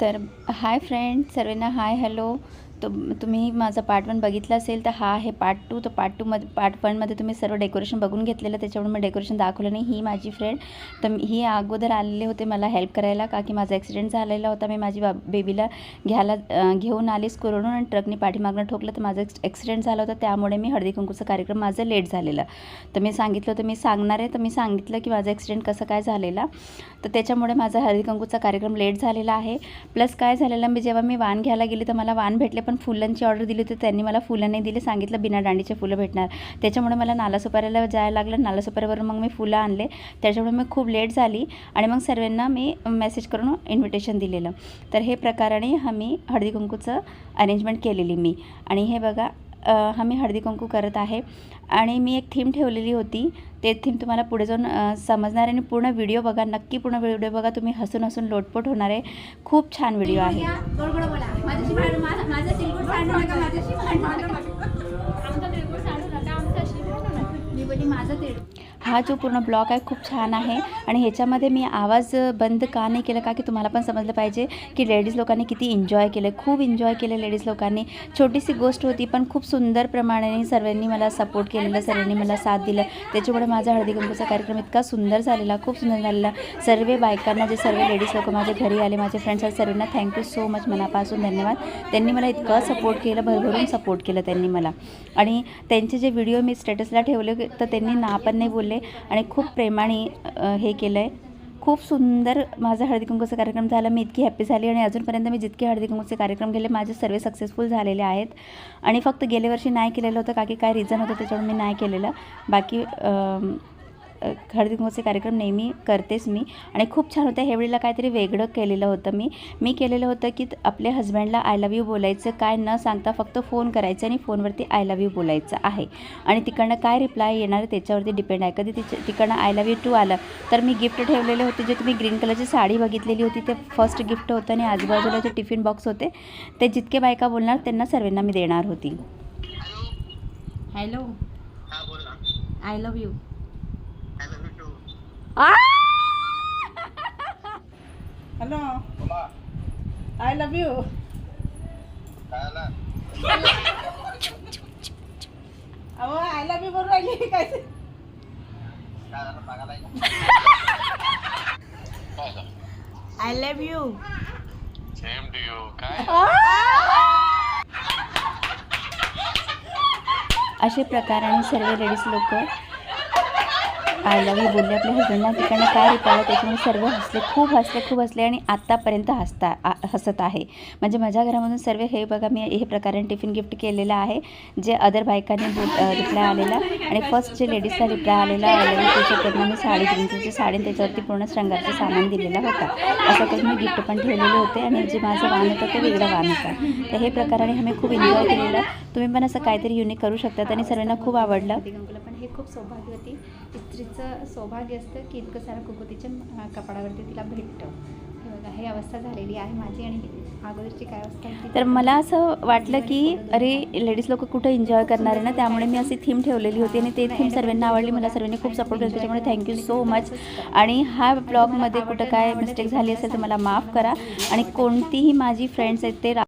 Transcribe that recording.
तर hi friend सर्वांना hi hello. तो तुम्ही माझा पार्ट वन बघितला असेल तर हा आहे पार्ट टू तर पार्ट टूमध्ये पार्ट वनमध्ये तुम्ही सर्व डेकोरेशन बघून घेतलेलं त्याच्यामुळे मी डेकोरेशन दाखवलं नाही. ही माझी फ्रेंड तर ही अगोदर आलेले होते मला हेल्प करायला का की माझा ॲक्सिडेंट झालेला होता. मी माझी बा बेबीला घ्यायला घेऊन आली स्कूलवरून आणि ट्रकने पाठीमागनं ठोकलं. तर माझं ॲक्सिडेंट झाला होता. त्यामुळे मी हळदी कुंकूचा कार्यक्रम माझं लेट झालेला. तर मी सांगितलं होतं मी सांगणार आहे. तर मी सांगितलं की माझा ॲक्सिडेंट कसं काय झालेला. तर त्याच्यामुळे माझा हळदी कुंकूचा कार्यक्रम लेट झालेला आहे. प्लस काय झालेलं मी जेव्हा मी वाण घ्यायला गेली तर मला वाण भेटले. पण फुलांची ऑर्डर दिली होती त्यांनी मला फुलं नाही दिले सांगितलं बिना दांडीचे फुलं भेटणार. त्याच्यामुळे मला नालासोपाऱ्याला जायला लागलं. नालासोपाऱ्यावरून मग मी फुलं आणले. त्याच्यामुळे मी खूप लेट झाली आणि मग सर्वांना मी मेसेज करून इन्व्हिटेशन दिलेलं. तर हे प्रकाराने आम्ही हळदी कुंकूचं अरेंजमेंट केलेली मी. आणि हे बघा अ, आम्ही हळदी कुंकू करत आहे. आणि मी एक थीम ठेवलेली होती. ते थीम तुम्हाला पुढे जाऊन समजणार आणि पूर्ण व्हिडिओ बघा नक्की पूर्ण व्हिडिओ बघा. तुम्ही हसून हसून लोटपोट होणार आहे. खूप छान व्हिडिओ आहे. माझ्याशी माझा सांडू नका माझ्याशी? भांडू नका आमचा सांडू नका आमच्याशी भांडू नका मी बोली माझा तिळगुळ हा जो पूर्ण ब्लॉग आहे खूप छान आहे. आणि ह्याच्यामध्ये मी आवाज बंद का नाही केला का की तुम्हाला पण समजलं पाहिजे की लेडीज लोकांनी किती एन्जॉय केलं. खूप एन्जॉय केलं लेडीज लोकांनी. छोटीशी गोष्ट होती पण खूप सुंदर प्रमाणे सर्वांनी मला सपोर्ट केलेलं सर्वांनी मला साथ दिलं. त्याच्यामुळे माझा हळदी कुंकूचा कार्यक्रम इतका सुंदर झालेला खूप सुंदर झालेला. सर्व बायकांना जे सर्व लेडीज लोक माझ्या घरी आले माझे फ्रेंड्स आहेत सर्वांना थँक्यू सो मच मनापासून धन्यवाद. त्यांनी मला इतकं सपोर्ट केलं भरभरून सपोर्ट केलं त्यांनी मला. आणि त्यांचे जे व्हिडिओ मी स्टेटसला ठेवले तर त्यांनी ना पण नाही बोलले. आणि खूप प्रेमाने हे केलं आहे खूप सुंदर माझा हळदी कुंकूचा कार्यक्रम झाला मी इतकी हॅप्पी झाली आणि अजूनपर्यंत मी जितके हळदी कुंकूचे कार्यक्रम केले माझे सर्व सक्सेसफुल झालेले आहेत. आणि फक्त गेल्या वर्षी नाही केलेलं होतं का की काय रिझन होतं त्याच्यामुळे मी नाही केलेलं. बाकी हळदी कुंकूचे कार्यक्रम नेहमी करतेच मी. आणि खूप छान होतं ह्यावेळेला काहीतरी वेगळं केलेलं होतं मी. मी केलेलं होतं की आपल्या हस्बँडला आय लव्ह यू बोलायचं काय न सांगता फक्त फोन करायचं आणि फोनवरती आय लव्ह यू बोलायचं आहे. आणि तिकडनं काय रिप्लाय येणार आहे त्याच्यावरती डिपेंड आहे. कधी तिच्या तिकडनं आय लव्ह यू टू आलं तर मी गिफ्ट ठेवलेले होते. जे तुम्ही ग्रीन कलरची साडी बघितलेली होती ते फर्स्ट गिफ्ट होतं आणि आजूबाजूला जे टिफिन बॉक्स होते ते जितके बायका बोलणार त्यांना सर्वांना मी देणार होती. हॅलो हा बोल. ना I love you hello I love you अहो आय लव्ह यू बोलून राहिली काय? I love you same to you काय? असे प्रकाराने सर्व लेडीज लोक आय लव्ह यू बोलले आपल्या हस्बंडला तिकडनं काय रिप्लाय त्याच्यामुळे सर्व हसले खूप हसले खूप हसले आणि आत्तापर्यंत हसता आ- हसत आहे. म्हणजे माझ्या घरामधून सर्व हे बघा मी हे प्रकारे टिफिन गिफ्ट केलेलं आहे जे अदर बायकांनी रिप्लाय आलेला आणि फर्स्ट जे लेडीजला रिप्लाय आलेला आय लव्ह त्याच्याकडनं मी साडी ग्रीनची साडी त्याच्यावरती पूर्ण श्रंगारचं सामान दिलेला होता. असं करून मी गिफ्ट पण ठेवलेले होते आणि जे माझं वाण होतं ते वेगळं वाण होतं. तर हे प्रकाराने आम्ही खूप एन्जॉय केलेलं. तुम्ही पण असं काहीतरी युनिक करू शकतात आणि सर्वांना खूप आवडलं. पण हे खूप सौभाग्यवती स्त्रीचं सौभाग्य असतं की इतकं सारं कुकू तिच्या अं, कपाळावरती तिला भेटतं. हे बघा हे अवस्था झालेली आहे माझी आणि अगोदरची काय अवस्था तर मला असं वाटलं की अरे लेडीज लोक कुठं एन्जॉय करणार आहे ना? त्यामुळे मी अशी थीम ठेवलेली होती आणि ते थीम सर्वांना आवडली. मला सर्वांनी खूप सपोर्ट केला. त्याच्यामुळे थँक्यू सो मच आणि हा ब्लॉगमध्ये कुठं काय मिस्टेक झाली असेल तर मला माफ करा. आणि कोणतीही माझी फ्रेंड्स आहेत ते